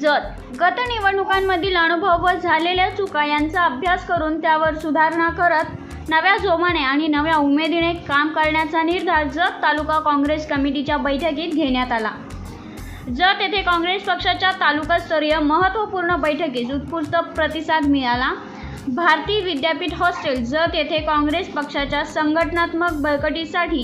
जत गत निवडणुकांमधील अनुभव व झालेल्या चुका यांचा अभ्यास करून त्यावर सुधारणा करत नव्या जोमाने आणि नव्या उमेदीने काम करण्याचा निर्धार जत तालुका काँग्रेस कमिटीच्या बैठकीत घेण्यात आला. जत येथे काँग्रेस पक्षाच्या तालुकास्तरीय महत्त्वपूर्ण बैठकीस उत्स्फूर्त प्रतिसाद मिळाला. भारती विद्यापीठ हॉस्टेल जत येथे काँग्रेस पक्षाच्या संघटनात्मक बळकटीसाठी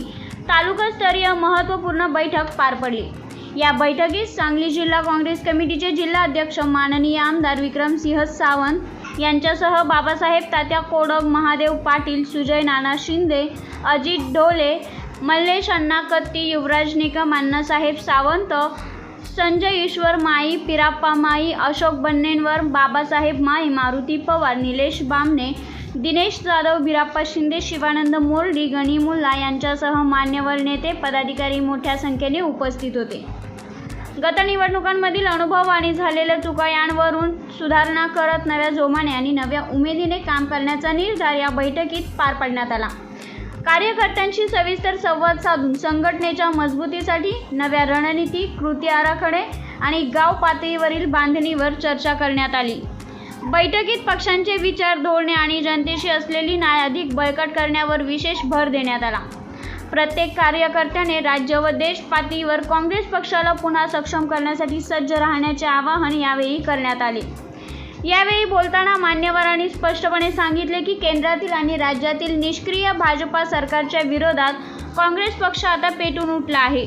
तालुकास्तरीय महत्त्वपूर्ण बैठक पार पडली. या बैठकीत सांगली जिल्हा काँग्रेस कमिटीचे जिल्हा अध्यक्ष माननीय आमदार विक्रमसिंह सावंत यांच्यासह बाबासाहेब तात्या कोडक महादेव पाटील सुजय नाना शिंदे अजित ढोले मल्लेश अण्णा कत्ती युवराज निकम अण्णासाहेब सावंत संजय ईश्वर माई पिराप्पा माई अशोक बन्नेनवर बाबासाहेब माई मारुती पवार निलेश बामणे दिनेश जाधव बिराप्पा शिंदे शिवानंद मोर्डी गणी मुल्ला यांच्यासह मान्यवर नेते पदाधिकारी मोठ्या संख्येने उपस्थित होते. गत निवडणुकांमधील अनुभव आणि झालेल्या चुका यांवरून सुधारणा करत नव्या जोमाने आणि नव्या उमेदीने काम करण्याचा निर्धार या बैठकीत पार पाडण्यात आला. कार्यकर्त्यांशी सविस्तर संवाद साधून संघटनेच्या मजबूतीसाठी नव्या रणनीती कृती आराखडे आणि गाव पातळीवरील बांधणीवर चर्चा करण्यात आली. बैठकीत पक्षांचे विचार धोरणे आणि जनतेशी असलेली नाय अधिक बळकट करण्यावर विशेष भर देण्यात आला. प्रत्येक कार्यकर्त्याने राज्य व देश पातळीवर काँग्रेस पक्षाला पुन्हा सक्षम करण्यासाठी सज्ज राहण्याचे आवाहन यावेळी करण्यात आले. यावेळी बोलताना मान्यवरांनी स्पष्टपणे सांगितले की केंद्रातील आणि राज्यातील निष्क्रिय भाजपा सरकारच्या विरोधात काँग्रेस पक्ष आता पेटून उठला आहे.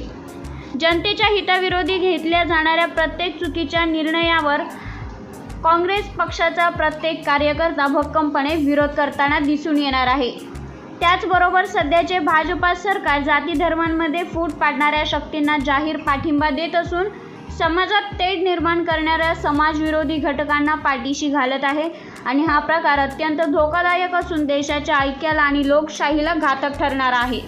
जनतेच्या हिताविरोधी घेतल्या जाणाऱ्या प्रत्येक चुकीच्या निर्णयावर काँग्रेस पक्षाचा प्रत्येक कार्यकर्ता भक्कमपणे विरोध करताना दिसून येणार आहे. त्याचबरोबर सध्याचे भाजपा सरकार जाती धर्मांमध्ये फूट पाडणाऱ्या शक्तींना जाहीर पाठिंबा देत असून समाजात तेढ निर्माण करणाऱ्या समाजविरोधी घटकांना पाठीशी घालत आहे. आणि हा प्रकार अत्यंत धोकादायक असून देशाच्या ऐक्याला आणि लोकशाहीला घातक ठरणार आहे.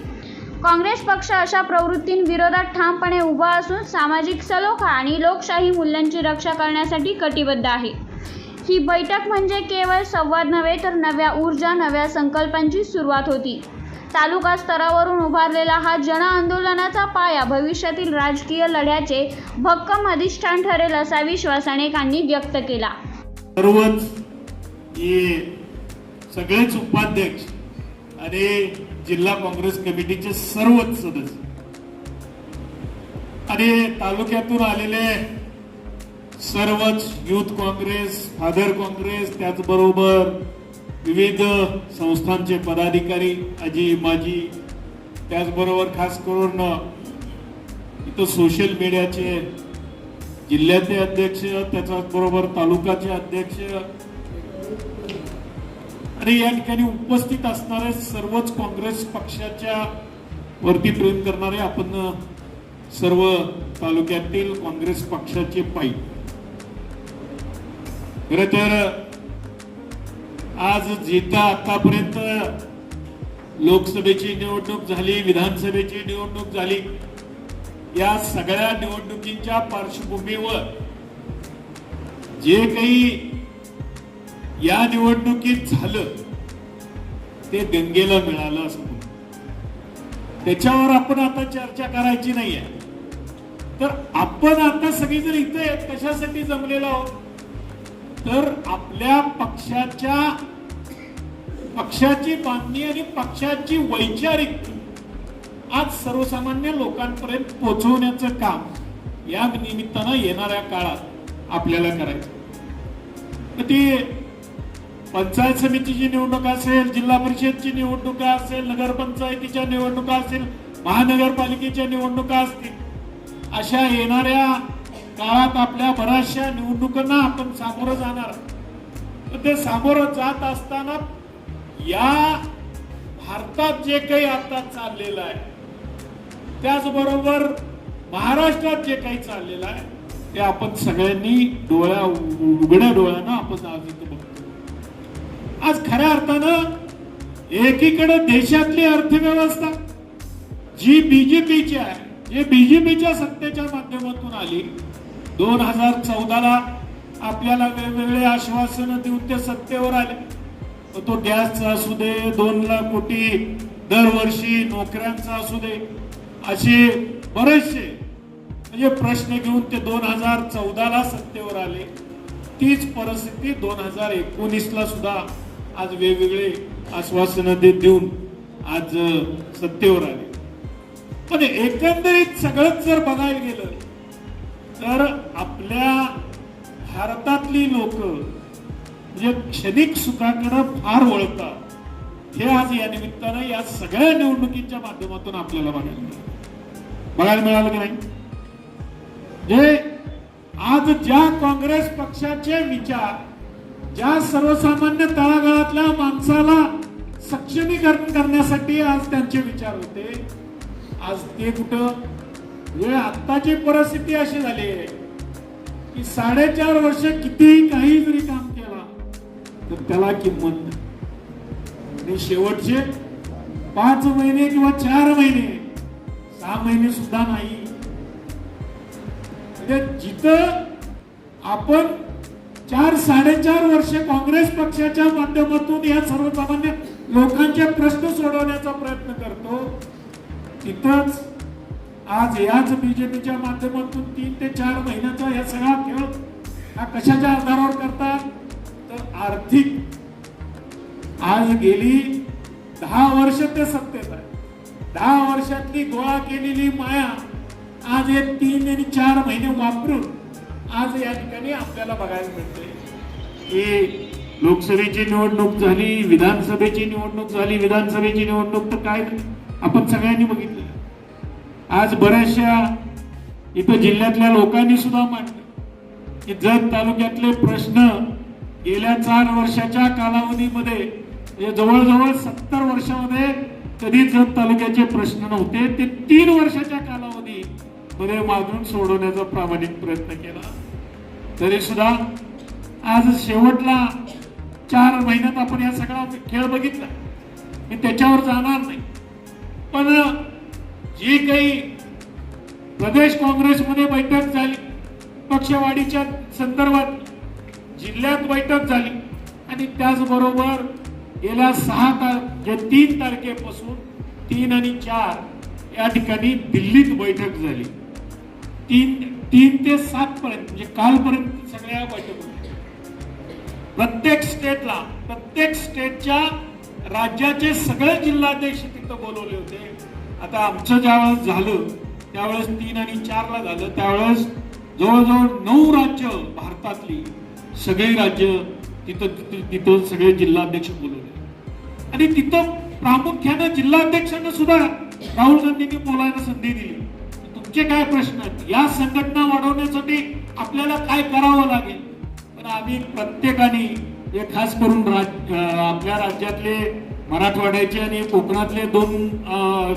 काँग्रेस पक्ष अशा प्रवृत्तींविरोधात ठामपणे उभा असून सामाजिक सलोखा आणि लोकशाही मूल्यांची रक्षा करण्यासाठी कटिबद्ध आहे. ही बैठक म्हणजे केवळ संवाद नव्हे तर नव्या ऊर्जा नव्या संकल्पांची सुरुवात होती. तालुका स्तरावरून उभारलेला हा जन आंदोलनाचा पाया भविष्यातील राजकीय लढ्याचे भक्कम अधिष्ठान ठरेल असा विश्वास अनेकांनी व्यक्त केला. सर्वच सगळेच उपाध्यक्ष आणि जिल्हा काँग्रेस कमिटीचे सर्वच सदस्य आणि तालुक्यातून आलेले सर्वच युथ काँग्रेस फादर काँग्रेस त्याचबरोबर विविध संस्थांचे पदाधिकारी आजी माजी त्याचबरोबर खास करून इथं सोशल मीडियाचे जिल्ह्याचे अध्यक्ष त्याच्याच बरोबर तालुकाचे अध्यक्ष आणि या ठिकाणी उपस्थित असणारे सर्वच काँग्रेस पक्षाच्या वरती प्रेम करणारे आपण सर्व तालुक्यातील काँग्रेस पक्षाचे पायी. खर तर आज जिथं आतापर्यंत लोकसभेची निवडणूक झाली विधानसभेची निवडणूक झाली. या सगळ्या निवडणुकींच्या पार्श्वभूमीवर जे काही या निवडणुकीत झालं ते गंगेला मिळालं असं त्याच्यावर आपण आता चर्चा करायची नाहीये. तर आपण आता सगळेजण इथे कशासाठी जमलेलो आहोत? तर आपल्या पक्षाच्या पक्षाची बांधणी आणि पक्षाची वैचारिक आज सर्वसामान्य लोकांपर्यंत पोहोचवण्याचं काम या निमित्तानं येणाऱ्या काळात आपल्याला करायचं. तर ती पंचायत समितीची निवडणूक असेल जिल्हा परिषदची निवडणुका असेल नगरपंचायतीच्या निवडणुका असेल महानगरपालिकेच्या निवडणुका असतील अशा येणाऱ्या काळात आपल्या बऱ्याचशा निवडणुकांना आपण सामोरं जाणार. तर ते सामोरं जात असताना या भारतात जे काही आता चाललेलं आहे त्याचबरोबर महाराष्ट्रात जे काही चाललेलं आहे ते आपण सगळ्यांनी डोळ्या उघड्या डोळ्यानं आपण आज इथं बघतो आज खऱ्या अर्थानं एकीकडे देशातली अर्थव्यवस्था जी बीजेपीची आहे जे बीजेपीच्या सत्तेच्या माध्यमातून आली दोन हजार चौदाला आपल्याला वेगवेगळे आश्वासनं देऊन ते सत्तेवर आले. तो गॅसचा असू दे दोन लाख कोटी दरवर्षी नोकऱ्यांचा असू दे असे बरेचसे म्हणजे प्रश्न घेऊन ते दोन हजार चौदाला सत्तेवर आले. तीच परिस्थिती दोन हजार एकोणीसला सुद्धा आज वेगवेगळे आश्वासनं देत देऊन आज सत्तेवर आले. पण एकंदरीत सगळंच जर बघायला गेलं तर आपल्या भारतातली लोक म्हणजे क्षणिक सुखाकडे फार वळतात हे आज या निमित्तानं या सगळ्या निवडणुकीच्या माध्यमातून आपल्याला बघायला मिळालं. बघायला मिळालं की नाही? जे आज ज्या काँग्रेस पक्षाचे विचार ज्या सर्वसामान्य तळागाळातल्या माणसाला सक्षमीकरण करण्यासाठी आज त्यांचे विचार होते आज ते कुठं म्हणजे आत्ताची परिस्थिती अशी झाली आहे की साडेचार वर्ष कितीही काही जरी काम केला तर त्याला किंमत नाही. आणि शेवटचे पाच महिने किंवा चार महिने सहा महिने सुद्धा नाही. म्हणजे जिथं आपण चार साडेचार वर्ष काँग्रेस पक्षाच्या माध्यमातून या सर्वसामान्य लोकांचे प्रश्न सोडवण्याचा प्रयत्न करतो तिथंच आज याच बीजेपीच्या माध्यमातून तीन ते चार महिन्याचा या सगळा खेळ हा कशाच्या आधारावर करतात? तर आर्थिक. आज गेली दहा वर्ष ते सत्तेत आहे. दहा वर्षातली गोळा केलेली माया आज हे तीन आणि चार महिने वापरून आज या ठिकाणी आपल्याला बघायला मिळते. की लोकसभेची निवडणूक झाली विधानसभेची निवडणूक झाली विधानसभेची निवडणूक तर काय आपण सगळ्यांनी बघितलं. आज बऱ्याचशा इथं जिल्ह्यातल्या लोकांनी सुद्धा मांडलं की जत तालुक्यातले प्रश्न गेल्या चार वर्षाच्या कालावधीमध्ये म्हणजे जवळजवळ सत्तर वर्षामध्ये कधी जत तालुक्याचे प्रश्न नव्हते ते तीन वर्षाच्या कालावधी मध्ये मागून सोडवण्याचा प्रामाणिक प्रयत्न केला. तरी सुद्धा आज शेवटला चार महिन्यात आपण या सगळा खेळ बघितला. मी त्याच्यावर जाणार नाही. पण जी काही प्रदेश काँग्रेसमध्ये बैठक झाली पक्षवाढीच्या संदर्भात जिल्ह्यात बैठक झाली आणि त्याचबरोबर गेल्या सहा तार जे तीन तारखेपासून तीन आणि चार या ठिकाणी दिल्लीत बैठक झाली तीन तीन ते सात पर्यंत म्हणजे कालपर्यंत सगळ्या बैठक होत्या. प्रत्येक स्टेटला प्रत्येक स्टेटच्या राज्याचे सगळे जिल्हाध्यक्ष तिथं बोलवले होते आता आमचं ज्यावेळेस झालं त्यावेळेस तीन आणि चारला झालं त्यावेळेस जवळजवळ नऊ राज्य भारतातली सगळी राज्य तिथं तिथं- सगळे जिल्हाध्यक्ष बोलवले. आणि तिथं प्रामुख्यानं जिल्हाध्यक्षांना सुद्धा राहुल गांधींनी बोलायला संधी दिली. तुमचे काय प्रश्न आहेत? या संघटना वाढवण्यासाठी आपल्याला काय करावं लागेल? पण आम्ही प्रत्येकाने हे खास करून राज- आपल्या राज्यातले मराठवाड्याचे आणि कोकणातले दोन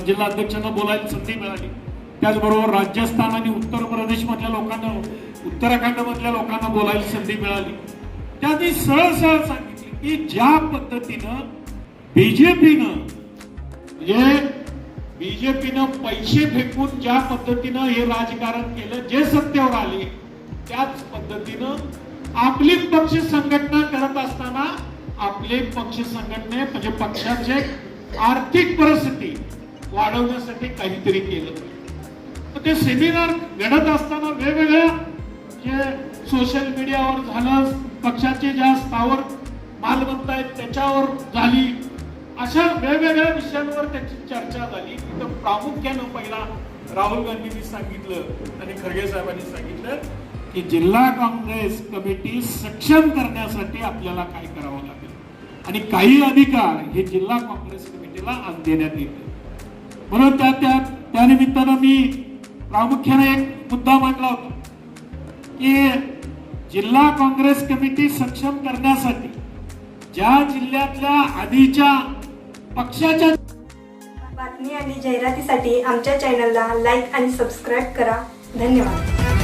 जिल्हाध्यक्षांना बोलायला संधी मिळाली. त्याचबरोबर राजस्थान आणि उत्तर प्रदेश मधल्या लोकांना उत्तराखंडमधल्या लोकांना बोलायला संधी मिळाली. त्यांनी सरळ सरळ सांगितले की ज्या पद्धतीनं बीजेपीनं म्हणजे बीजेपीनं पैसे फेकून ज्या पद्धतीनं हे राजकारण केलं जे सत्तेवर आले त्याच पद्धतीनं आपली पक्ष संघटना करत असताना आपले पक्ष संघटने म्हणजे पक्षाचे आर्थिक परिस्थिती वाढवण्यासाठी काहीतरी केलं. तर ते सेमिनार घडत असताना वेगवेगळ्या जे सोशल मीडियावर झालं पक्षाचे ज्या स्थावर मालमत्ता आहेत त्याच्यावर झाली. अशा वेगवेगळ्या विषयांवर त्याची चर्चा झाली. तर प्रामुख्यानं पहिला राहुल गांधींनी सांगितलं आणि खरगे साहेबांनी सांगितलं की जिल्हा काँग्रेस कमिटी सक्षम करण्यासाठी आपल्याला काय करावं लागतं? आणि काही अधिकार हे जिल्हा काँग्रेस कमिटीला आज देण्यात येते म्हणून त्या त्या त्यानिमित्तानं मी प्रामुख्याने एक मुद्दा मांडला होता की जिल्हा काँग्रेस कमिटी सक्षम करण्यासाठी ज्या जिल्ह्यातल्या आधीच्या पक्षाच्या बातमी आणि जाहिरातीसाठी आमच्या चॅनलला लाईक आणि सबस्क्राईब करा. धन्यवाद.